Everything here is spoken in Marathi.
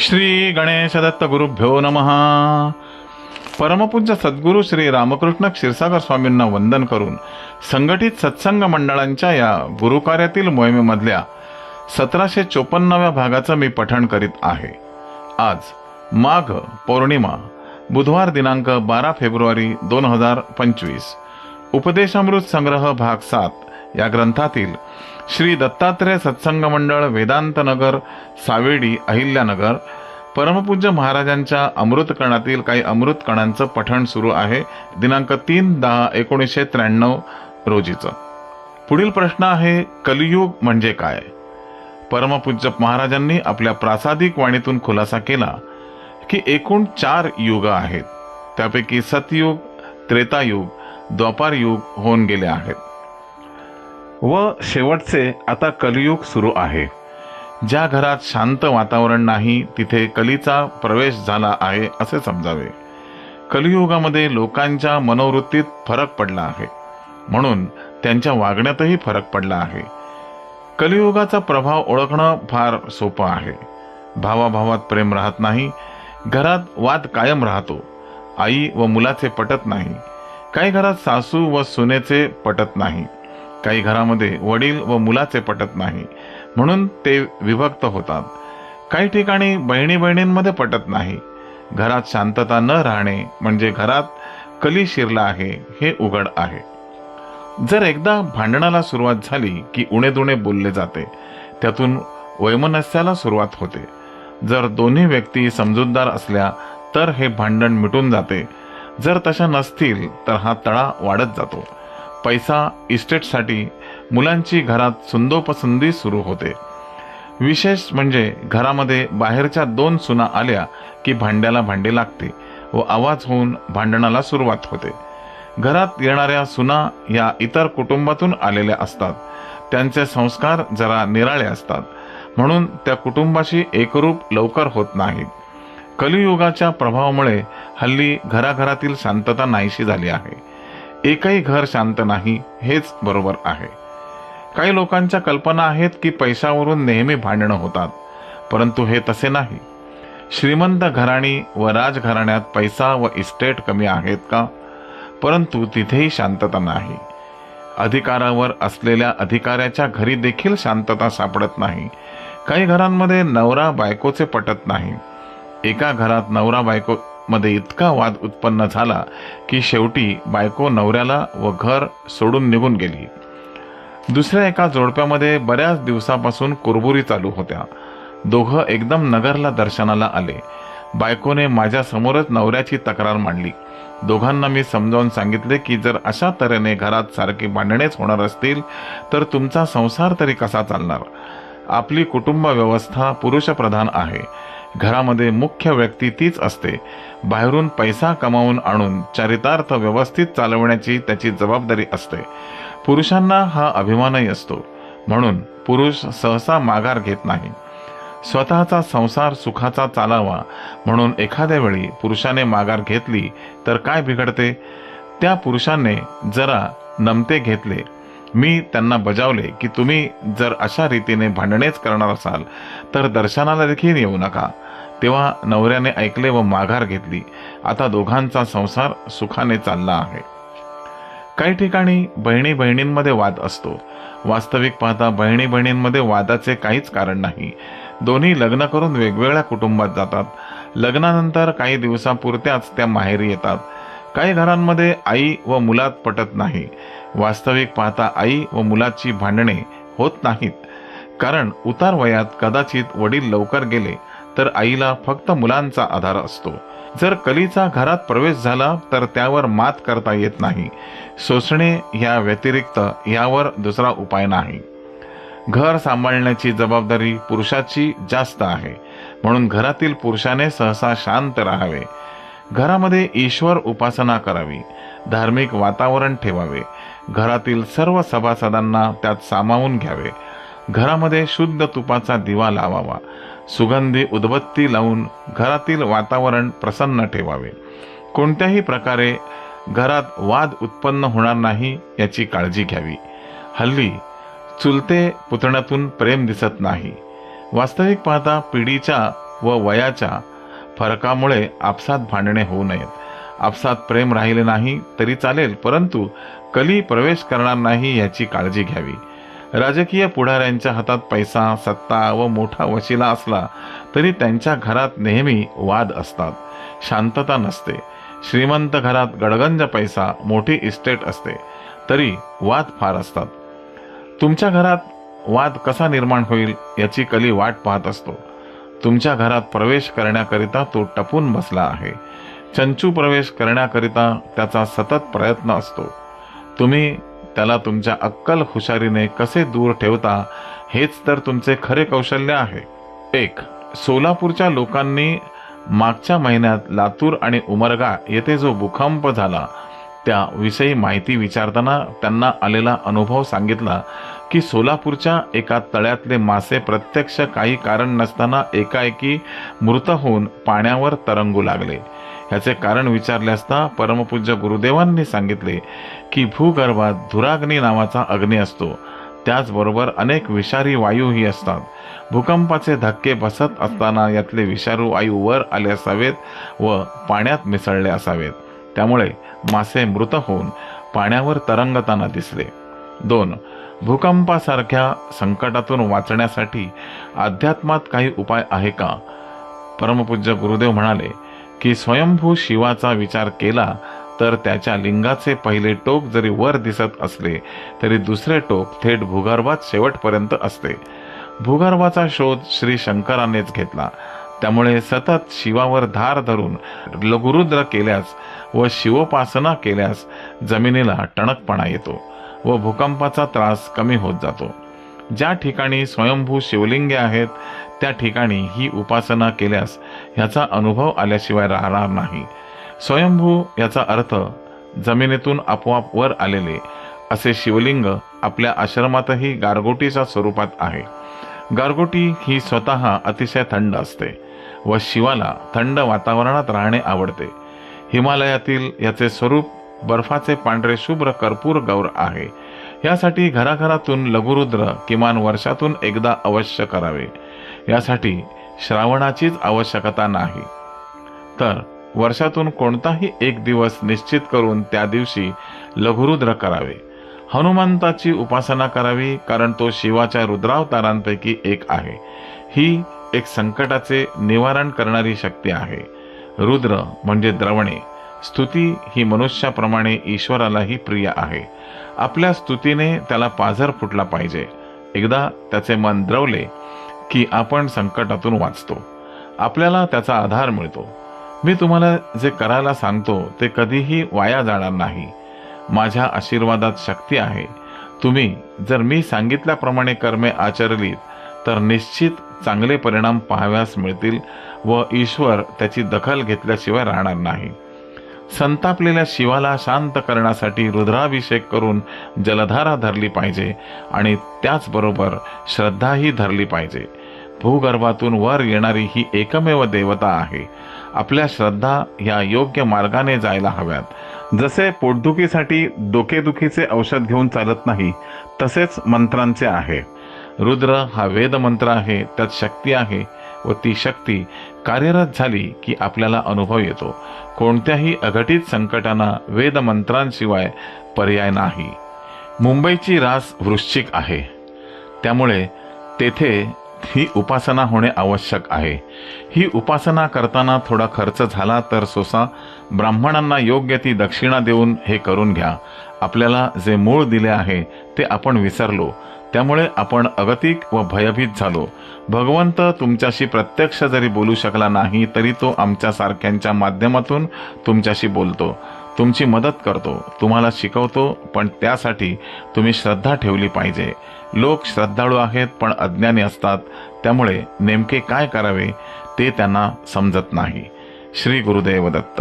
श्री गणेश दत्त गुरुभ्यो नमः. परमपूज्य सद्गुरू श्री रामकृष्ण क्षीरसागर स्वामींना वंदन करून संघटित सत्संग मंडळांच्या या गुरुकार्यातील मोहिमेमधल्या सतराशे चोपन्नाव्या भागाचं मी पठण करीत आहे. आज माघ पौर्णिमा बुधवार दिनांक बारा फेब्रुवारी दोन हजार पंचवीस. उपदेशामृत संग्रह भाग सात. या ग्रंथातील श्री दत्तात्रय सत्संग मंडळ वेदांतनगर सावेडी अहिल्यानगर परमपूज्य महाराजांच्या अमृत कणातील काही अमृत कणांचं पठण सुरू आहे. दिनांक तीन दहा एकोणीसशे त्र्याण्णव रोजीचं. पुढील प्रश्न आहे कलियुग म्हणजे काय? परमपूज्य महाराजांनी आपल्या प्रासादिक वाणीतून खुलासा केला की एकूण चार युग आहेत. त्यापैकी सतयुग त्रेतायुग द्वापार युग होऊन गेले आहेत. व शेवटचे आता कलियुग सुरू आहे. ज्या घरात शांत वातावरण नाही तिथे कलीचा प्रवेश झाला आहे असे समजावे. कलियुगामध्ये लोकांच्या मनोवृत्तीत फरक पडला आहे. म्हणून त्यांच्या वागण्यातही फरक पडला आहे. कलियुगाचा प्रभाव ओळखणं फार सोपं आहे. भावाभावात प्रेम राहत नाही घरात वाद कायम राहतो आई व मुलाचे पटत नाही काही घरात सासू व सुनेचे पटत नाही. काही घरामध्ये वडील व मुलाचे पटत नाही. म्हणून ते विभक्त होतात. काही ठिकाणी बहिणी बहिणींमध्ये पटत नाही. घरात शांतता न राहणे म्हणजे घरात कली शिरला आहे हे उघड आहे. जर एकदा भांडणाला सुरुवात झाली की उणे दुणे बोलले जाते त्यातून वैमनस्याला सुरुवात होते. जर दोन्ही व्यक्ती समजूतदार असल्या तर हे भांडण मिटून जाते. जर तशा नसतील तर हा तळा वाढत जातो. पैसा इस्टेटसाठी मुलांची घरात सुंदोपसंदी सुरू होते. विशेष म्हणजे घरामध्ये बाहेरच्या दोन सुना आल्या की भांड्याला भांडे लागते व आवाज होऊन भांडणाला सुरुवात होते. घरात येणाऱ्या सुना या इतर कुटुंबातून आलेल्या असतात. त्यांचे संस्कार जरा निराळे असतात. म्हणून त्या कुटुंबाशी एकरूप लवकर होत नाहीत. कलियुगाच्या प्रभावामुळे हल्ली घराघरातील शांतता नाहीशी झाली आहे. एकही घर शांत नाही हेच बरोबर आहे. काही लोकांच्या कल्पना आहेत की पैशावरून नेहमी भांडणं होतात परंतु हे तसे नाही. श्रीमंत घराणी व राजघराण्यात पैसा व इस्टेट कमी आहेत का? परंतु तिथेही शांतता नाही. अधिकारावर असलेल्या अधिकाऱ्याच्या घरी देखील शांतता सापडत नाही. काही घरांमध्ये नवरा बायकोचे पटत नाही. एका घरात नवरा बायको मध्ये इतका वाद उत्पन्न झाला की शेवटी बायको नवऱ्याला व घर सोडून निघून गेली. दुसऱ्या एका जोडप्यामध्ये बऱ्याच दिवसापासून कुरबुरी चालू होत्या. दोघं एकदम नगरला दर्शनाला आले. बायकोने माझ्या समोरच नवऱ्याची तक्रार मांडली. दोघांना मी समजावून सांगितले की जर अशा तऱ्हेने घरात सारखी भांडणेच होणार असतील तर तुमचा संसार तरी कसा चालणार? आपली कुटुंब व्यवस्था पुरुषप्रधान आहे. घरामध्ये मुख्य व्यक्ती तीच असते. बाहेरून पैसा कमावून आणून चरितार्थ व्यवस्थित चालवण्याची त्याची जबाबदारी असते. पुरुषांना हा अभिमानही असतो. म्हणून पुरुष सहसा माघार घेत नाही. स्वतःचा संसार सुखाचा चालावा. म्हणून एखाद्या वेळी पुरुषाने माघार घेतली तर काय बिघडते? त्या पुरुषाने जरा नमते घेतले. मी त्यांना बजावले की तुम्ही जर अशा रीतीने भांडणेच करणार असाल तर दर्शनाला देखील येऊ नका. तेव्हा नवऱ्याने ऐकले व माघार घेतली. आता दोघांचा संसार सुखाने चालला आहे. काही ठिकाणी बहिणी बहिणींमध्ये वाद असतो. वास्तविक पाहता बहिणी बहिणींमध्ये वादाचे काहीच कारण नाही. दोन्ही लग्न करून वेगवेगळ्या कुटुंबात जातात. लग्नानंतर काही दिवसापुरत्याच त्या माहेरी येतात. काही घरांमध्ये आई व मुलात पटत नाही. वास्तविक पाहता आई व मुलाची भांडणे होत नाहीत. कारण उतार वयात कदाचित वडील लवकर गेले तर आईला फक्त मुलांचा आधार असतो. जर कलीचा घरात प्रवेश झाला तर त्यावर मात करता येत नाही. सोसणे या व्यतिरिक्त यावर दुसरा उपाय नाही. घर सांभाळण्याची जबाबदारी पुरुषाची जास्त आहे. म्हणून घरातील पुरुषाने सहसा शांत राहावे. घरामध्ये ईश्वर उपासना करावी धार्मिक वातावरण ठेवावे घरातील सर्व सभासदांना त्यात सामावून घ्यावे घरामध्ये शुद्ध तुपाचा दिवा लावावा सुगंधी उदबत्ती लावून घरातील वातावरण प्रसन्न ठेवावे. कोणत्याही प्रकारे घरात वाद उत्पन्न होणार नाही याची काळजी घ्यावी. हल्ली चुलते पुतण्यातून प्रेम दिसत नाही. वास्तविक पाहता पिढीच्या व वयाच्या फरकामुळे आपसात भांडणे होऊ नयेत. आपसात प्रेम राहिले नाही तरी चालेल परंतु कली प्रवेश करणार नाही याची काळजी घ्यावी. राजकीय पुढाऱ्यांच्या हातात पैसा सत्ता व मोठा वशिला असला तरी त्यांच्या घरात नेहमी वाद असतात. शांतता नसते. श्रीमंत घरात गडगंज पैसा मोठी इस्टेट असते. तरी वाद फार असतात. तुमच्या घरात वाद कसा निर्माण होईल याची कली वाट पाहत असतो. तुमच्या घरात प्रवेश करण्याकरिता तो टपून बसला आहे. चंचू प्रवेश करण्याकरिता त्याचा सतत प्रयत्न असतो. तुम्ही त्याला तुमच्या अक्कल हुशारीने कसे दूर ठेवता हेच तर तुमचे खरे कौशल्य आहे. एक सोलापूरच्या लोकांनी मागच्या महिन्यात लातूर आणि उमरगा येथे जो भूकंप झाला त्याविषयी माहिती विचारताना त्यांना आलेला अनुभव सांगितला की सोलापूरच्या एका तळ्यातले मासे प्रत्यक्ष काही कारण नसताना एकाएकी मृत होऊन पाण्यावर तरंगू लागले. ह्याचे कारण विचारले असता परमपूज्य गुरुदेवांनी सांगितले की भूगर्भात धुराग्नी नावाचा अग्नी असतो. त्याचबरोबर अनेक विषारी वायूही असतात. भूकंपाचे धक्के बसत असताना यातले विषारू वायू वर आले असावेत व पाण्यात मिसळले असावेत. त्यामुळे मासे मृत होऊन पाण्यावर तरंगताना दिसले. दोन भूकंपासारख्या संकटातून वाचण्यासाठी अध्यात्मात काही उपाय आहे का? परमपूज्य गुरुदेव म्हणाले की स्वयंभू शिवाचा विचार केला तर त्याच्या लिंगाचे पहिले टोक जरी वर दिसत असले तरी दुसरे टोक थेट भूगर्भात शेवटपर्यंत असते. भूगर्भाचा शोध श्री शंकरानेच घेतला. त्यामुळे सतत शिवावर धार धरून लघुरुद्र केल्यास व शिवोपासना केल्यास जमिनीला टणकपणा येतो. व भूकंपाचा त्रास कमी होत जातो. ज्या ठिकाणी स्वयंभू शिवलिंगे आहेत त्या ठिकाणी ही उपासना केल्यास ह्याचा अनुभव आल्याशिवाय राहणार नाही. स्वयंभू याचा अर्थ जमिनीतून आपोआप वर आलेले असे शिवलिंग आपल्या आश्रमातही गारगोटीच्या स्वरूपात आहे. गारगोटी ही स्वतः अतिशय थंड असते व शिवाला थंड वातावरणात राहणे आवडते. हिमालयातील याचे स्वरूप बर्फाचे पांढरे शुभ्र कर्पूर गौर आहे. यासाठी घराघरातून लघुरुद्र किमान वर्षातून एकदा अवश्य करावे. यासाठी श्रावणाचीच आवश्यकता नाही. तर वर्षातून कोणताही एक दिवस निश्चित करून त्या दिवशी लघुरुद्र करावे. हनुमंताची उपासना करावी कारण तो शिवाच्या रुद्रावतारांपैकी एक आहे. ही एक संकटाचे निवारण करणारी शक्ती आहे. रुद्र म्हणजे द्रवणे. स्तुती ही मनुष्याप्रमाणे ईश्वरालाही प्रिय आहे. आपल्या स्तुतीने त्याला पाझर फुटला पाहिजे. एकदा त्याचे मन द्रवले की आपण संकटातून वाचतो. आपल्याला त्याचा आधार मिळतो. मी तुम्हाला जे करायला सांगतो ते कधीही वाया जाणार नाही. माझ्या आशीर्वादात शक्ती आहे. तुम्ही जर मी सांगितल्याप्रमाणे कर्मे आचरलीत तर निश्चित चांगले परिणाम पाहाव्यास मिळतील व ईश्वर त्याची दखल घेतल्याशिवाय राहणार नाही. संतापलेल्या शिवाला शांत करण्यासाठी रुद्राभिषेक करून जलधारा धरली पाहिजे आणि त्याचबरोबर श्रद्धाही धरली पाहिजे. भूगर्भातून वर येणारी ही एकमेव देवता आहे. आपल्या श्रद्धा ह्या योग्य मार्गाने जायला हव्यात. जसे पोटदुखीसाठी डोकेदुखीचे औषध घेऊन चालत नाही तसेच मंत्रांचे आहे. रुद्र हा वेदमंत्र आहे त्यात शक्ती आहे. व ती शक्ती कार्यरत झाली की आपल्याला अनुभव येतो. कोणत्याही अघटित संकटांना वेदमंत्रांशिवाय पर्याय नाही. मुंबईची रास वृश्चिक आहे. त्यामुळे तेथे ही उपासना होणे आवश्यक आहे. ही उपासना करताना थोडा खर्च झाला तर सोसा ब्राह्मणांना योग्य ती दक्षिणा देऊन हे करून घ्या. आपल्याला जे मूळ दिले आहे ते आपण विसरलो. त्यामुळे आपण अगतिक व भयभीत झालो. भगवंत तुमच्याशी प्रत्यक्ष जरी बोलू शकला नाही तरी तो आमच्या सारख्यांच्या माध्यमातून तुमच्याशी बोलतो. तुमची मदत करतो तुम्हाला शिकवतो पण त्यासाठी तुम्ही श्रद्धा ठेवली पाहिजे. लोक श्रद्धाळू आहेत पण अज्ञानी असतात. त्यामुळे नेमके काय करावे ते त्यांना समजत नाही. श्री गुरुदेव दत्त